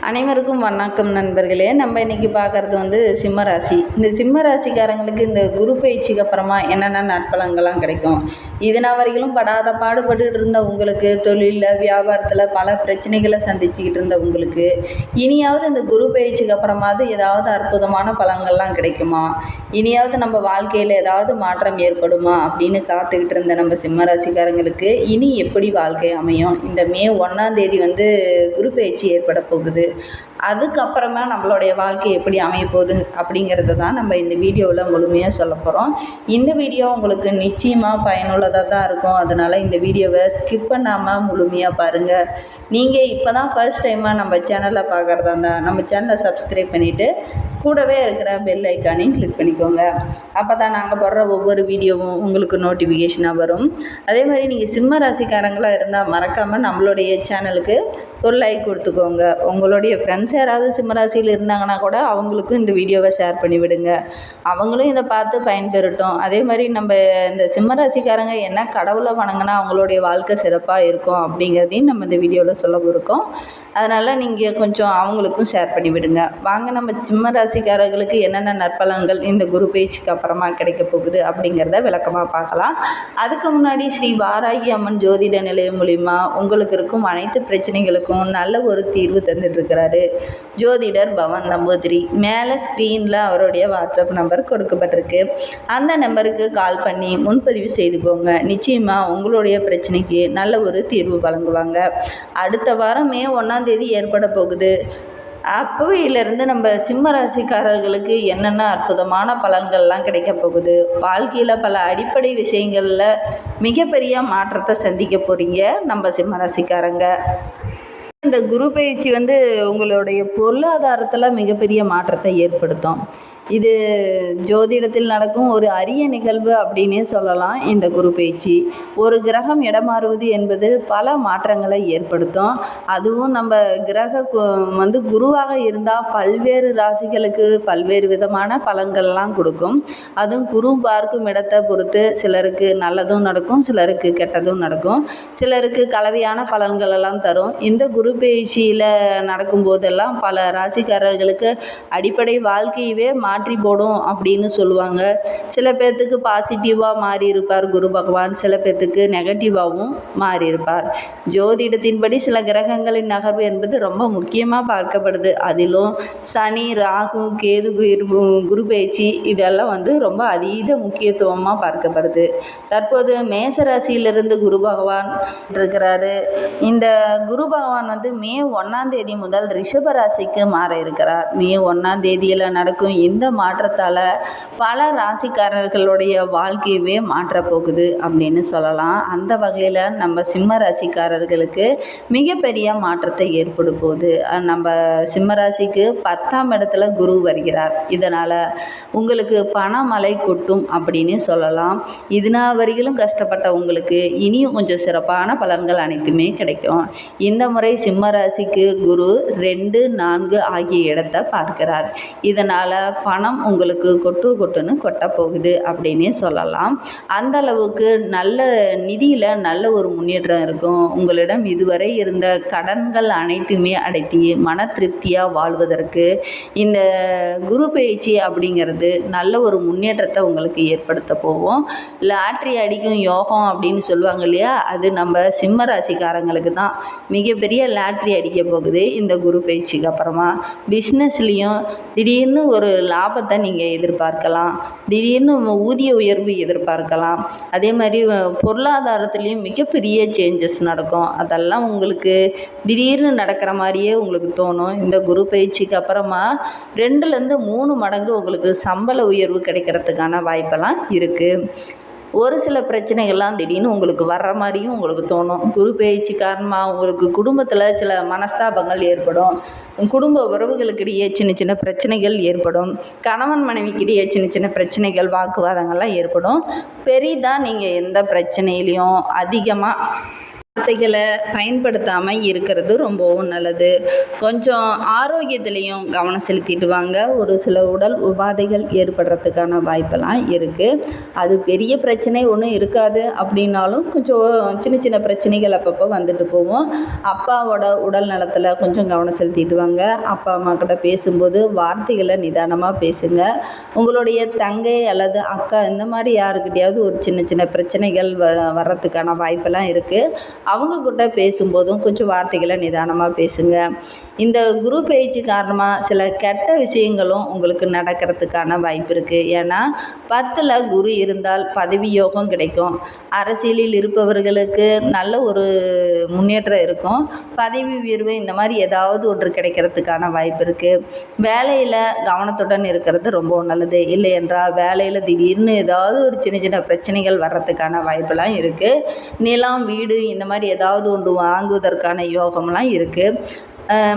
அனைவருக்கும் வணக்கம் நண்பர்களே. நம்ம இன்றைக்கி பார்க்குறது வந்து சிம்ம ராசி இந்த சிம்ம ராசிக்காரங்களுக்கு இந்த குரு பயிற்சிக்கு அப்புறமா என்னென்ன நற்பலங்கள்லாம் கிடைக்கும்? இதனால் வரையிலும் படாத பாடுபட்டுட்டு இருந்த உங்களுக்கு தொழிலில் வியாபாரத்தில் பல பிரச்சனைகளை சந்திச்சுக்கிட்டு இருந்த உங்களுக்கு இனியாவது இந்த குரு பயிற்சிக்கு அப்புறமாவது ஏதாவது அற்புதமான பலங்கள்லாம் கிடைக்குமா? இனியாவது நம்ம வாழ்க்கையில் ஏதாவது மாற்றம் ஏற்படுமா? அப்படின்னு காத்துக்கிட்டு இருந்த நம்ம சிம்ம ராசிக்காரங்களுக்கு இனி எப்படி வாழ்க்கை அமையும்? இந்த மே ஒன்றாம் தேதி வந்து குரு பயிற்சி ஏற்பட போகுது. அதுக்கப்புறமா நம்மளுடைய வாழ்க்கை எப்படி அமைய போகுது அப்படிங்கிறத தான் நம்ம இந்த வீடியோவில் முழுமையாக சொல்ல போகிறோம் இந்த வீடியோ உங்களுக்கு நிச்சயமாக பயனுள்ளதாக தான் இருக்கும். அதனால் இந்த வீடியோவை ஸ்கிப் பண்ணாமல் முழுமையாக பாருங்கள் நீங்கள் இப்போ தான் ஃபர்ஸ்ட் டைமாக நம்ம சேனலை பார்க்குறதா இருந்தால் நம்ம சேனலை சப்ஸ்கிரைப் பண்ணிவிட்டு கூடவே இருக்கிற பெல் ஐக்கானையும் கிளிக் பண்ணிக்கோங்க. அப்போ தான் நாங்கள் போடுற ஒவ்வொரு வீடியோவும் உங்களுக்கு நோட்டிஃபிகேஷனாக வரும். அதே மாதிரி நீங்கள் சிம்ம ராசிக்காரங்களாக இருந்தால் மறக்காமல் நம்மளுடைய சேனலுக்கு ஒரு லைக் கொடுத்துக்கோங்க. உங்களுடைய ஃப்ரெண்ட்ஸ் யாராவது சிம்ம ராசியில் இருந்தாங்கன்னா கூட அவங்களுக்கும் இந்த வீடியோவை ஷேர் பண்ணி விடுங்க அவங்களும் இதை பார்த்து பயன்பெறட்டும். அதே மாதிரி நம்ம இந்த சிம்ம ராசிக்காரங்க என்ன கடவுளை வணங்கினா அவங்களுடைய வாழ்க்கை சிறப்பாக இருக்கும் அப்படிங்கிறதையும் நம்ம இந்த வீடியோவில் சொல்ல இருக்கோம். அதனால் நீங்கள் கொஞ்சம் அவங்களுக்கும் ஷேர் பண்ணி விடுங்க வாங்க நம்ம சிம்ம ராசிக்காரர்களுக்கு என்னென்ன நற்பலன்கள் இந்த குரு பேச்சுக்கு அப்புறமா கிடைக்க போகுது அப்படிங்கிறத விளக்கமாக பார்க்கலாம். அதுக்கு முன்னாடி ஸ்ரீ வாராகி அம்மன் ஜோதிட நிலையம் மூலிமா உங்களுக்கு இருக்கும் அனைத்து பிரச்சனைகளுக்கும் நல்ல ஒரு தீர்வு தந்துட்டுருக்கிறாரு. ஜோதிடர் பவன் நம்பூதிரி. மேலே ஸ்க்ரீனில் அவருடைய வாட்ஸ்அப் நம்பர் கொடுக்கப்பட்டிருக்கு. அந்த நம்பருக்கு கால் பண்ணி முன்பதிவு செய்துக்கோங்க. நிச்சயமாக உங்களுடைய பிரச்சனைக்கு நல்ல ஒரு தீர்வு வழங்குவாங்க. அடுத்த வாரம் மே ஒன்றாம் தேதி ஏற்பட போகுது. அப்பவையிலேருந்து நம்ம சிம்ம ராசிக்காரர்களுக்கு என்னென்ன அற்புதமான பலன்கள்லாம் கிடைக்க போகுது? வாழ்க்கையில் பல அடிப்படை விஷயங்களில் மிகப்பெரிய மாற்றத்தை சந்திக்க போகிறீங்க நம்ம சிம்ம ராசிக்காரங்க இந்த குரு பயிற்சி வந்து உங்களுடைய பொருளாதாரத்தில் மிகப்பெரிய மாற்றத்தை ஏற்படுத்தும். இது ஜோதிடத்தில் நடக்கும் ஒரு அரிய நிகழ்வு அப்படின்னே சொல்லலாம் இந்த குரு பயிற்சி ஒரு கிரகம் இடமாறுவது என்பது பல மாற்றங்களை ஏற்படுத்தும். அதுவும் நம்ம கிரக வந்து குருவாக இருந்தால் பல்வேறு ராசிகளுக்கு பல்வேறு விதமான பலன்கள்லாம் கொடுக்கும். அதுவும் குரு பார்க்கும் இடத்தை பொறுத்து சிலருக்கு நல்லதும் நடக்கும் சிலருக்கு கெட்டதும் நடக்கும். சிலருக்கு கலவையான பலன்கள் எல்லாம் தரும். இந்த குரு பயிற்சியில் நடக்கும்போதெல்லாம் பல ராசிக்காரர்களுக்கு அடிப்படை வாழ்க்கையவே மா மாற்றி போடும் அப்படின்னு சொல்லுவாங்க. சில பேர்த்துக்கு பாசிட்டிவாக மாறி இருப்பார் குரு பகவான். சில பேர்த்துக்கு நெகட்டிவாகவும் மாறி இருப்பார். ஜோதிடத்தின்படி சில கிரகங்களின் நகர்வு என்பது ரொம்ப முக்கியமாக பார்க்கப்படுது. அதிலும் சனி ராகு கேது குரு பேச்சு இதெல்லாம் வந்து ரொம்ப அதீத முக்கியத்துவமாக பார்க்கப்படுது. தற்போது மேசராசியிலிருந்து குரு பகவான் இருக்கிறாரு. இந்த குரு பகவான் வந்து மே ஒன்றாம் தேதி முதல் ரிஷப ராசிக்கு மாற இருக்கிறார். மே ஒன்றாம் தேதியில் நடக்கும் இந்த இந்த மாற்றத்தால் பல ராசிக்காரர்களுடைய வாழ்க்கையவே மாற்றப்போகுது அப்படின்னு சொல்லலாம். அந்த வகையில் நம்ம சிம்ம ராசிக்காரர்களுக்கு மிகப்பெரிய மாற்றத்தை ஏற்படும் போது நம்ம சிம்ம ராசிக்கு பத்தாம் இடத்துல குரு வருகிறார். இதனால் உங்களுக்கு பணமலை கொட்டும் அப்படின்னு சொல்லலாம். இதுனா வரையிலும் கஷ்டப்பட்ட உங்களுக்கு இனியும் கொஞ்சம் சிறப்பான பலன்கள் அனைத்துமே கிடைக்கும். இந்த முறை சிம்ம ராசிக்கு குரு ரெண்டு நான்கு ஆகிய இடத்தை பார்க்கிறார். இதனால் பணம் உங்களுக்கு கொட்டு கொட்டுன்னு கொட்ட போகுது அப்படின்னே சொல்லலாம். அந்த அளவுக்கு நல்ல நிதியில் நல்ல ஒரு முன்னேற்றம் இருக்கும். உங்களிடம் இதுவரை இருந்த கடன்கள் அனைத்துமே அடைத்தி மன திருப்தியாக வாழ்வதற்கு இந்த குரு பயிற்சி அப்படிங்கிறது நல்ல ஒரு முன்னேற்றத்தை உங்களுக்கு ஏற்படுத்த போவோம் லாட்ரி அடிக்கும் யோகம் அப்படின்னு சொல்லுவாங்க இல்லையா? அது நம்ம சிம்ம ராசிக்காரங்களுக்கு தான் மிகப்பெரிய லாட்ரி அடிக்க போகுது இந்த குரு பயிற்சிக்கு அப்புறமா. பிஸ்னஸ்லேயும் திடீர்னு ஒரு லா லாபத்தை நீங்கள் எதிர்பார்க்கலாம். திடீர்னு ஊதிய உயர்வு எதிர்பார்க்கலாம். அதே மாதிரி பொருளாதாரத்துலேயும் மிகப்பெரிய சேஞ்சஸ் நடக்கும். அதெல்லாம் உங்களுக்கு திடீர்னு நடக்கிற மாதிரியே உங்களுக்கு தோணும். இந்த குரு பயிற்சிக்கு அப்புறமா ரெண்டுலேருந்து மூணு மடங்கு உங்களுக்கு சம்பள உயர்வு கிடைக்கிறதுக்கான வாய்ப்பெல்லாம் இருக்குது ஒரு சில பிரச்சனைகள்லாம் திடீர்னு உங்களுக்கு வர்ற மாதிரியும் உங்களுக்கு தோணும். குரு பயிற்சி காரணமாக உங்களுக்கு குடும்பத்தில் சில மனஸ்தாபங்கள் ஏற்படும். குடும்ப உறவுகளுக்கிடையே சின்ன சின்ன பிரச்சனைகள் ஏற்படும். கணவன் மனைவிக்கிடையே சின்ன சின்ன பிரச்சனைகள் வாக்குவாதங்கள்லாம் ஏற்படும். பெரிதாக நீங்கள் எந்த பிரச்சனையிலையும் அதிகமாக வார்த்தைகளை பயன்படுத்தாமல் இருக்கிறது ரொம்பவும் நல்லது. கொஞ்சம் ஆரோக்கியத்துலேயும் கவனம் செலுத்திட்டு வாங்க. ஒரு சில உடல் உபாதைகள் ஏற்படுறதுக்கான வாய்ப்பெல்லாம் இருக்குது அது பெரிய பிரச்சனை ஒன்றும் இருக்காது அப்படின்னாலும் கொஞ்சம் சின்ன சின்ன பிரச்சனைகள் அப்பப்போ வந்துட்டு போவோம். அப்பாவோட உடல் நலத்தில் கொஞ்சம் கவனம் செலுத்திட்டு வாங்க. அப்பா அம்மா கிட்ட பேசும்போது வார்த்தைகளை நிதானமாக பேசுங்க. உங்களுடைய தங்கை அல்லது அக்கா இந்த மாதிரி யாருக்கிட்டையாவது ஒரு சின்ன சின்ன பிரச்சனைகள் வ வர்றதுக்கான வாய்ப்பெல்லாம் இருக்குது அவங்க கிட்ட பேசும்போதும் கொஞ்சம் வார்த்தைகளை நிதானமாக பேசுங்க. இந்த குரு பயிற்சி காரணமாக சில கெட்ட விஷயங்களும் உங்களுக்கு நடக்கிறதுக்கான வாய்ப்பு இருக்குது ஏன்னா பத்தில் குரு இருந்தால் பதவி யோகம் கிடைக்கும். அரசியலில் இருப்பவர்களுக்கு நல்ல ஒரு முன்னேற்றம் இருக்கும். பதவி உயர்வு இந்த மாதிரி ஏதாவது ஒன்று கிடைக்கிறதுக்கான வாய்ப்பு இருக்குது வேலையில் கவனத்துடன் இருக்கிறது ரொம்ப நல்லது. இல்லை என்றால் வேலையில் திடீர்னு ஏதாவது ஒரு சின்ன சின்ன பிரச்சனைகள் வர்றதுக்கான வாய்ப்பெல்லாம் இருக்குது நிலம் வீடு இந்த மாதிரி ஏதாவது ஒன்று வாங்குவதற்கான யோகம்லாம் இருக்குது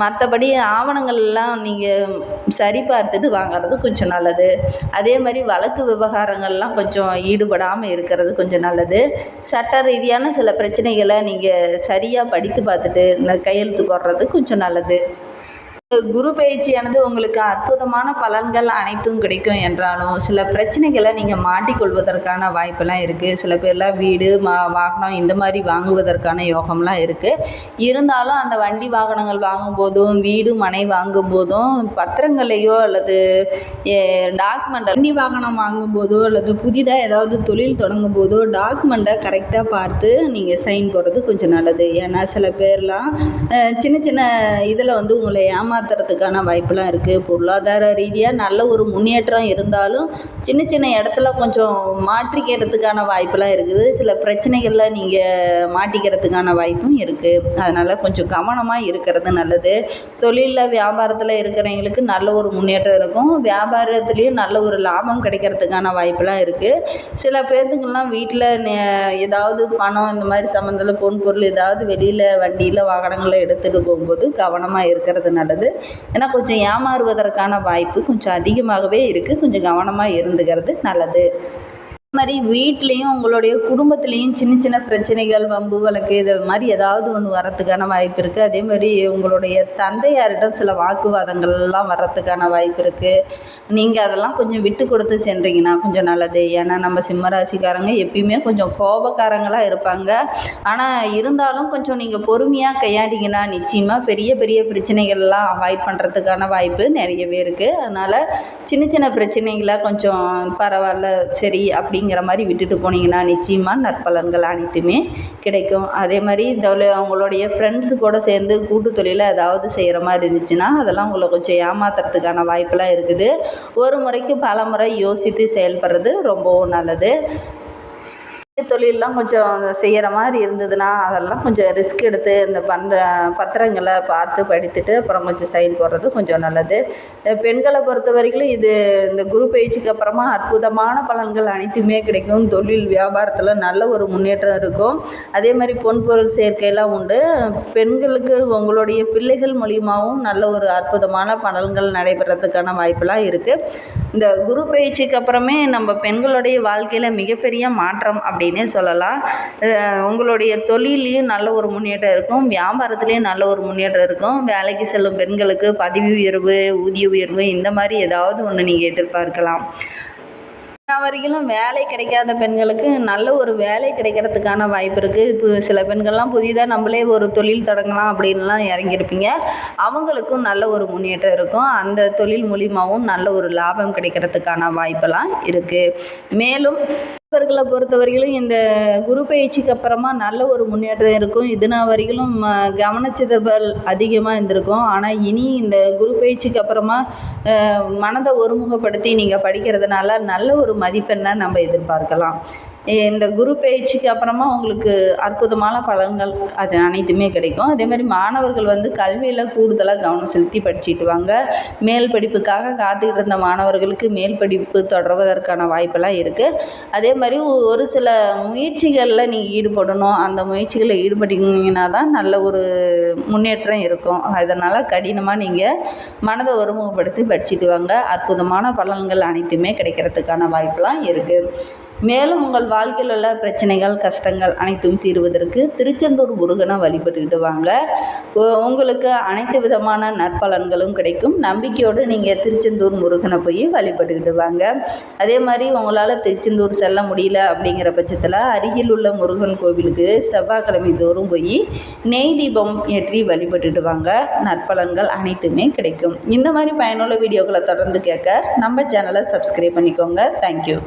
மற்றபடி ஆவணங்கள்லாம் நீங்கள் சரி பார்த்துட்டு வாங்கிறது கொஞ்சம் நல்லது. அதே மாதிரி வழக்கு விவகாரங்கள்லாம் கொஞ்சம் ஈடுபடாமல் இருக்கிறது கொஞ்சம் நல்லது. சட்ட ரீதியான சில பிரச்சனைகளை நீங்கள் சரியாக படித்து பார்த்துட்டு இந்த கையெழுத்து போடுறது கொஞ்சம் நல்லது. குரு பயிற்சியானது உங்களுக்கு அற்புதமான பலன்கள் அனைத்தும் கிடைக்கும் என்றாலும் சில பிரச்சனைகளை நீங்கள் மாட்டிக்கொள்வதற்கான வாய்ப்பெல்லாம் இருக்குது சில பேர்லாம் வீடு மா வாகனம் இந்த மாதிரி வாங்குவதற்கான யோகம்லாம் இருக்குது இருந்தாலும் அந்த வண்டி வாகனங்கள் வாங்கும்போதும் வீடு மனை வாங்கும்போதும் பத்திரங்களையோ அல்லது டாக்குமெண்ட் வண்டி வாகனம் வாங்கும்போதோ அல்லது புதிதாக ஏதாவது தொழில் தொடங்கும் போதோ டாக்குமெண்ட்டை கரெக்டாக பார்த்து நீங்கள் சைன் போடுறது கொஞ்சம் நல்லது. ஏன்னா சில பேர்லாம் சின்ன சின்ன இதில் வந்து உங்களை ஏமா ஏமாத்துறதுக்கான வாய்ப்பெலாம் இருக்குது பொருளாதார ரீதியாக நல்ல ஒரு முன்னேற்றம் இருந்தாலும் சின்ன சின்ன இடத்துல கொஞ்சம் மாற்றிக்கிறதுக்கான வாய்ப்பெலாம் இருக்குது. சில பிரச்சனைகளில் நீங்கள் மாட்டிக்கிறதுக்கான வாய்ப்பும் இருக்குது அதனால் கொஞ்சம் கவனமாக இருக்கிறது நல்லது. தொழிலில் வியாபாரத்தில் இருக்கிறவங்களுக்கு நல்ல ஒரு முன்னேற்றம் இருக்கும். வியாபாரத்துலேயும் நல்ல ஒரு லாபம் கிடைக்கிறதுக்கான வாய்ப்பெலாம் இருக்குது சில பேர்த்துக்கெல்லாம் வீட்டில் ஏதாவது பணம் இந்த மாதிரி சம்மந்தத்தில் பொன் பொருள் ஏதாவது வெளியில் வண்டியில் வாகனங்களில் எடுத்துகிட்டு போகும்போது கவனமாக இருக்கிறது நல்லது. ஏன்னா கொஞ்சம் ஏமாறுவதற்கான வாய்ப்பு கொஞ்சம் அதிகமாகவே இருக்குது கொஞ்சம் கவனமாக இருந்துக்கிறது நல்லது. மாதிரி வீட்லேயும் உங்களுடைய குடும்பத்துலேயும் சின்ன சின்ன பிரச்சனைகள் வம்பு வழக்கு இது மாதிரி ஏதாவது ஒன்று வரத்துக்கான வாய்ப்பு இருக்குது அதே மாதிரி உங்களுடைய தந்தையாரிடம் சில வாக்குவாதங்கள்லாம் வர்றதுக்கான வாய்ப்பு இருக்குது நீங்கள் அதெல்லாம் கொஞ்சம் விட்டு கொடுத்து சென்றீங்கன்னா கொஞ்சம் நல்லது. ஏன்னா நம்ம சிம்மராசிக்காரங்க எப்பயுமே கொஞ்சம் கோபக்காரங்களாக இருப்பாங்க. ஆனால் இருந்தாலும் கொஞ்சம் நீங்கள் பொறுமையாக கையாண்டிங்கன்னா நிச்சயமாக பெரிய பெரிய பிரச்சனைகள்லாம் அவாய்ட் பண்ணுறதுக்கான வாய்ப்பு நிறையவே இருக்குது அதனால் சின்ன சின்ன பிரச்சனைகளை கொஞ்சம் பரவாயில்ல சரி அப்படிங்க அப்படிங்கிற மாதிரி விட்டுட்டு போனீங்கன்னா நிச்சயமாக நற்பலன்கள் அனைத்துமே கிடைக்கும். அதே மாதிரி இந்த உங்களுடைய ஃப்ரெண்ட்ஸு கூட சேர்ந்து கூட்டு தொழிலில் ஏதாவது செய்கிற மாதிரி இருந்துச்சுன்னா அதெல்லாம் உங்களை கொஞ்சம் ஏமாத்துறதுக்கான வாய்ப்பெல்லாம் இருக்குது. ஒரு முறைக்கு பல முறை யோசித்து செயல்படுறது ரொம்பவும் நல்லது. தொழிலெலாம் கொஞ்சம் செய்கிற மாதிரி இருந்ததுன்னா அதெல்லாம் கொஞ்சம் ரிஸ்க் எடுத்து இந்த பண்ணுற பத்திரங்களை பார்த்து படித்துட்டு அப்புறம் கொஞ்சம் சைன் போடுறது கொஞ்சம் நல்லது. பெண்களை பொறுத்த வரைக்கும் இது இந்த குரு பயிற்சிக்கு அப்புறமா அற்புதமான பலன்கள் அனைத்துமே கிடைக்கும். தொழில் வியாபாரத்தில் நல்ல ஒரு முன்னேற்றம் இருக்கும். அதே மாதிரி பொன் பொருள் சேர்க்கையெல்லாம் உண்டு. பெண்களுக்கு உங்களுடைய பிள்ளைகள் மூலியமாகவும் நல்ல ஒரு அற்புதமான பலன்கள் நடைபெறதுக்கான வாய்ப்பெல்லாம் இருக்குது இந்த குரு பயிற்சிக்கு அப்புறமே நம்ம பெண்களுடைய வாழ்க்கையில் மிகப்பெரிய மாற்றம் அப்படின்னே சொல்லலாம். உங்களுடைய தொழிலையும் நல்ல ஒரு முன்னேற்றம் இருக்கும். வியாபாரத்துலேயும் நல்ல ஒரு முன்னேற்றம் இருக்கும். வேலைக்கு செல்லும் பெண்களுக்கு பதவி உயர்வு ஊதிய உயர்வு இந்த மாதிரி ஏதாவது ஒன்று நீங்கள் எதிர்பார்க்கலாம். வரைக்கும் வேலை கிடைக்காத பெண்களுக்கு நல்ல ஒரு வேலை கிடைக்கிறதுக்கான வாய்ப்பு இருக்குது இப்போ சில பெண்கள்லாம் புதிதாக நம்மளே ஒரு தொழில் தொடங்கலாம் அப்படின்லாம் இறங்கியிருப்பீங்க. அவங்களுக்கும் நல்ல ஒரு முன்னேற்றம் இருக்கும். அந்த தொழில் மூலியமாகவும் நல்ல ஒரு லாபம் கிடைக்கிறதுக்கான வாய்ப்பெல்லாம் இருக்குது மேலும் மாணவர்களை பொறுத்த வரையிலும் இந்த குரு பயிற்சிக்கு அப்புறமா நல்ல ஒரு முன்னேற்றம் இருக்கும். இதுனா வரையிலும் கவனச்சிதறல் அதிகமாக இருந்திருக்கும். ஆனால் இனி இந்த குரு பயிற்சிக்கு அப்புறமா மனதை ஒருமுகப்படுத்தி நீங்கள் படிக்கிறதுனால நல்ல ஒரு மதிப்பெண்ணை நம்ம எதிர்பார்க்கலாம். இந்த குரு பயிற்சிக்கு அப்புறமா உங்களுக்கு அற்புதமான பலன்கள் அது அனைத்துமே கிடைக்கும். அதே மாதிரி மாணவர்கள் வந்து கல்வியில் கூடுதலாக கவனம் செலுத்தி படிச்சுட்டு வாங்க. மேல் படிப்புக்காக காத்துக்கிட்டு இருந்த மாணவர்களுக்கு மேல் படிப்பு தொடர்வதற்கான வாய்ப்பெல்லாம் இருக்குது அதே மாதிரி ஒரு சில முயற்சிகளில் நீங்கள் ஈடுபடணும். அந்த முயற்சிகளில் ஈடுபட்டீங்கன்னா தான் நல்ல ஒரு முன்னேற்றம் இருக்கும். அதனால் கடினமாக நீங்கள் மனதை ஒருமுகப்படுத்தி படிச்சுட்டு வாங்க. அற்புதமான பலன்கள் அனைத்துமே கிடைக்கிறதுக்கான வாய்ப்பெல்லாம் இருக்குது மேலும் உங்கள் வாழ்க்கையில் உள்ள பிரச்சனைகள் கஷ்டங்கள் அனைத்தும் தீர்வதற்கு திருச்செந்தூர் முருகனை வழிபட்டுக்கிட்டு வாங்க. உங்களுக்கு அனைத்து விதமான நற்பலன்களும் கிடைக்கும். நம்பிக்கையோடு நீங்கள் திருச்செந்தூர் முருகனை போய் வழிபட்டுக்கிட்டு வாங்க. அதே மாதிரி உங்களால் திருச்செந்தூர் செல்ல முடியல அப்படிங்கிற பட்சத்தில் அருகில் உள்ள முருகன் கோவிலுக்கு செவ்வாய்க்கிழமை தோறும் போய் நெய் தீபம் ஏற்றி வழிபட்டுட்டு வாங்க. நற்பலன்கள் அனைத்துமே கிடைக்கும். இந்த மாதிரி பயனுள்ள வீடியோக்களை தொடர்ந்து கேட்க நம்ம சேனலை சப்ஸ்கிரைப் பண்ணிக்கோங்க. தேங்க்யூ